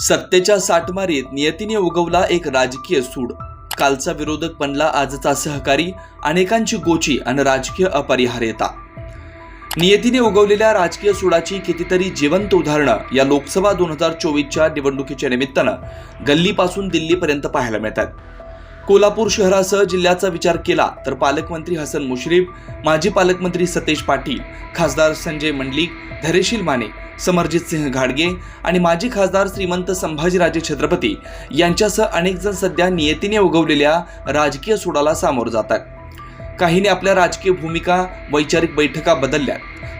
सत्तेच्या साठमारीत नियतीने उगवला एक राजकीय सूड. कालचा विरोधक बनला आजचा सहकारी अनेकांची गोची आणि राजकीय अपरिहार्यता. नियतीने उगवलेल्या राजकीय सुडाची कितीतरी जिवंत उदाहरणं या लोकसभा दोन हजार चोवीसच्या निवडणुकीच्या निमित्तानं गल्लीपासून दिल्लीपर्यंत पाहायला मिळतात. कोल्हापूर शहरासह जिल्ह्याचा विचार केला तर पालकमंत्री हसन मुश्रीफ माजी पालकमंत्री सतेज पाटील खासदार संजय मंडलिक धैर्यशील माने समरजित सिंह घाडगे आणि माजी खासदार श्रीमंत संभाजीराजे छत्रपती यांच्यासह अनेकजण सध्या नियतीने उगवलेल्या राजकीय सुडाला सामोरं जात आहेत. काहींनी आपल्या राजकीय भूमिका वैचारिक बैठका बदलल्या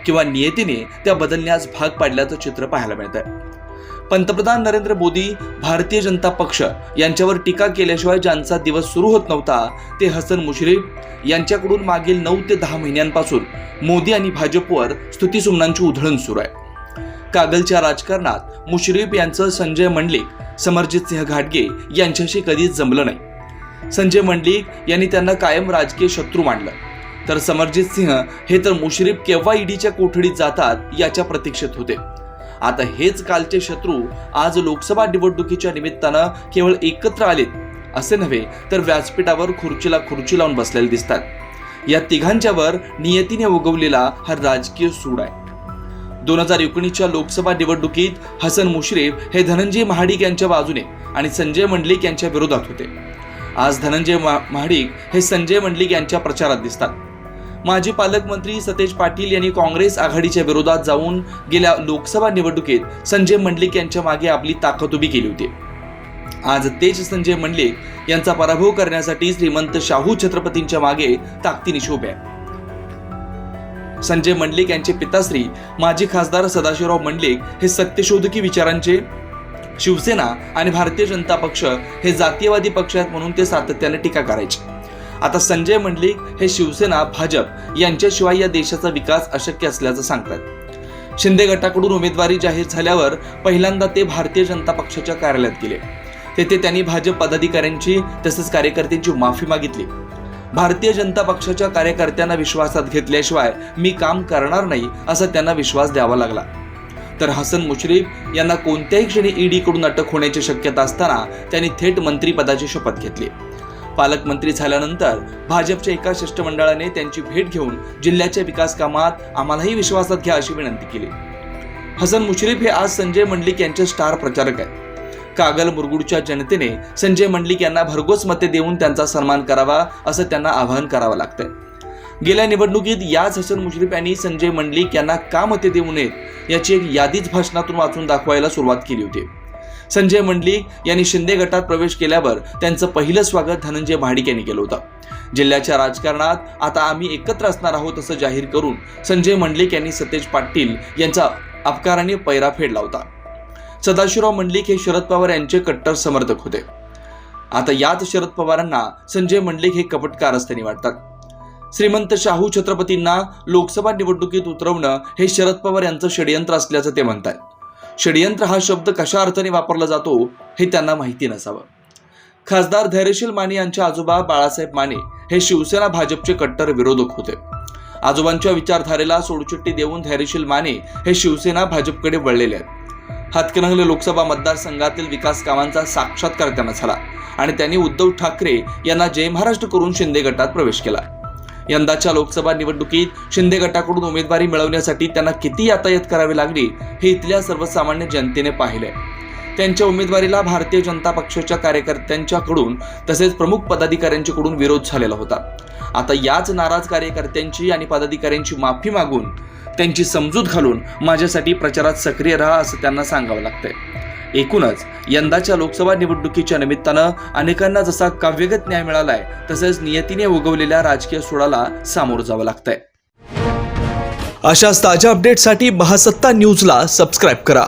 किंवा नियतीने त्या बदलण्यास भाग पाडल्याचं चित्र पाहायला मिळतं पंतप्रधान नरेंद्र मोदी भारतीय जनता पक्ष यांच्यावर टीका केल्याशिवाय ज्यांचा दिवस सुरू होत नव्हता ते हसन मुश्रीफ यांच्याकडून मागील नऊ ते दहा महिन्यांपासून मोदी आणि भाजपवर स्तुतीसुमनांची उधळण सुरू आहे. कागलच्या राजकारणात मुश्रीफ यांचं संजय मंडलिक समरजित सिंह घाटगे यांच्याशी कधीच जमलं नाही. संजय मंडलिक यांनी त्यांना कायम राजकीय शत्रू मानलं. तर समरजित सिंह हे तर मुश्रीफ केव्हा ईडीच्या कोठडीत जातात याच्या प्रतीक्षेत होते. आता हेच कालचे शत्रू आज लोकसभा निवडणुकीच्या निमित्तानं केवळ एकत्र आलेत असे नव्हे तर व्यासपीठावर खुर्चीला खुर्ची लावून बसलेले दिसतात. या तिघांच्यावर नियतीने उगवलेला हा राजकीय सूड आहे. दोन हजार एकोणीसच्या लोकसभा निवडणुकीत हसन मुश्रीफ हे धनंजय महाडिक यांच्या बाजूने आणि संजय मंडलिक यांच्या विरोधात होते. आज धनंजय महाडिक हे संजय मंडलिक यांच्या प्रचारात दिसतात. माजी पालकमंत्री सतेज पाटील यांनी काँग्रेस आघाडीच्या विरोधात जाऊन गेल्या लोकसभा निवडणुकीत संजय मंडलिक यांच्या मागे आपली ताकद उभी केली होती. आज तेज संजय मंडलिक यांचा पराभव करण्यासाठी श्रीमंत शाहू छत्रपतींच्या मागे ताकदीनिशी उभे आहे संजय मंडलिक यांचे पिताश्री माजी खासदार सदाशिवराव मंडलिक हे सत्यशोधकी विचारांचे शिवसेना आणि भारतीय जनता पक्ष हे जातीयवादी पक्ष आहेत म्हणून ते सातत्याने टीका करायचे. आता संजय मंडलिक हे शिवसेना भाजप यांच्याशिवाय या देशाचा विकास अशक्य असल्याचं सांगतात. शिंदे गटाकडून उमेदवारी जाहीर झाल्यावर पहिल्यांदा ते भारतीय जनता पक्षाच्या कार्यालयात गेले. तेथे त्यांनी भाजप पदाधिकाऱ्यांची तसेच कार्यकर्त्यांची माफी मागितली. भारतीय जनता पक्षाच्या कार्यकर्त्यांना विश्वासात घेतल्याशिवाय मी काम करणार नाही असा त्यांना विश्वास द्यावा लागला. तर हसन मुश्रीफ यांना कोणत्याही क्षणी ईडीकडून अटक होण्याची शक्यता असताना त्यांनी थेट मंत्रीपदाची शपथ घेतली. पालकमंत्री झाल्यानंतर भाजपच्या एका शिष्टमंडळाने त्यांची भेट घेऊन जिल्ह्याच्या विकास कामात आम्हालाही विश्वासात घ्या अशी विनंती केली. हसन मुश्रीफ हे आज संजय मंडलिक यांचे स्टार प्रचारक आहेत. कागल मुरगुडच्या जनतेने संजय मंडलिक यांना भरघोस मते देऊन त्यांचा सन्मान करावा असं त्यांना आवाहन करावं लागतंय. गेल्या निवडणुकीत याच हसन मुश्रीफ यांनी संजय मंडलिक यांना का मते देऊ नयेत याची एक यादीच भाषणातून वाचून दाखवायला सुरुवात केली होती. संजय मंडलिक यांनी शिंदे गटात प्रवेश केल्यावर त्यांचं पहिलं स्वागत धनंजय भाडिक यांनी केलं होतं. जिल्ह्याच्या राजकारणात आता आम्ही एकत्र असणार आहोत असं जाहीर करून संजय मंडलिक यांनी सतेज पाटील यांचा अपकाराने पैरा फेडला होता. सदाशिवराव मंडलिक हे शरद पवार यांचे कट्टर समर्थक होते. आता याच शरद पवारांना संजय मंडलिक हे कपटकार असताना वाटतात. श्रीमंत शाहू छत्रपतींना लोकसभा निवडणुकीत उतरवणं हे शरद पवार यांचं षडयंत्र असल्याचं ते म्हणतात षडयंत्र हा शब्द कशा अर्थाने वापरला जातो हे त्यांना माहिती नसावं. खासदार धैर्यशील माने यांचे आजोबा बाळासाहेब माने हे शिवसेना भाजपचे कट्टर विरोधक होते. आजोबांच्या विचारधारेला सोडचिट्टी देऊन धैर्यशील माने हे शिवसेना भाजपकडे वळलेले आहेत. हातकणंगले लोकसभा मतदारसंघातील विकास कामांचा साक्षात्कार त्यांना झाला आणि त्यांनी उद्धव ठाकरे यांना जय महाराष्ट्र करून शिंदे गटात प्रवेश केला. यंदाच्या लोकसभा निवडणुकीत शिंदे गटाकडून उमेदवारी मिळवण्यासाठी त्यांना किती यातायात करावी लागली हे इथल्या सर्वसामान्य जनतेने पाहिले. त्यांच्या उमेदवारीला भारतीय जनता पक्षाच्या कार्यकर्त्यांच्याकडून तसेच प्रमुख पदाधिकाऱ्यांच्याकडून विरोध झालेला होता. आता याच नाराज कार्यकर्त्यांची आणि पदाधिकाऱ्यांची माफी मागून त्यांची समजूत घालून माझ्यासाठी प्रचारात सक्रिय राहा असं त्यांना सांगावं लागतंय. एकूणच यंदाच्या लोकसभा निवडणुकीच्या निमित्तानं अनेकांना जसा काव्यगत न्याय मिळालाय तसंच नियतीने उगवलेल्या राजकीय सोडाला सामोरं जावं लागतंय. अशाच ताज्या अपडेटसाठी महासत्ता न्यूजला सबस्क्राईब करा.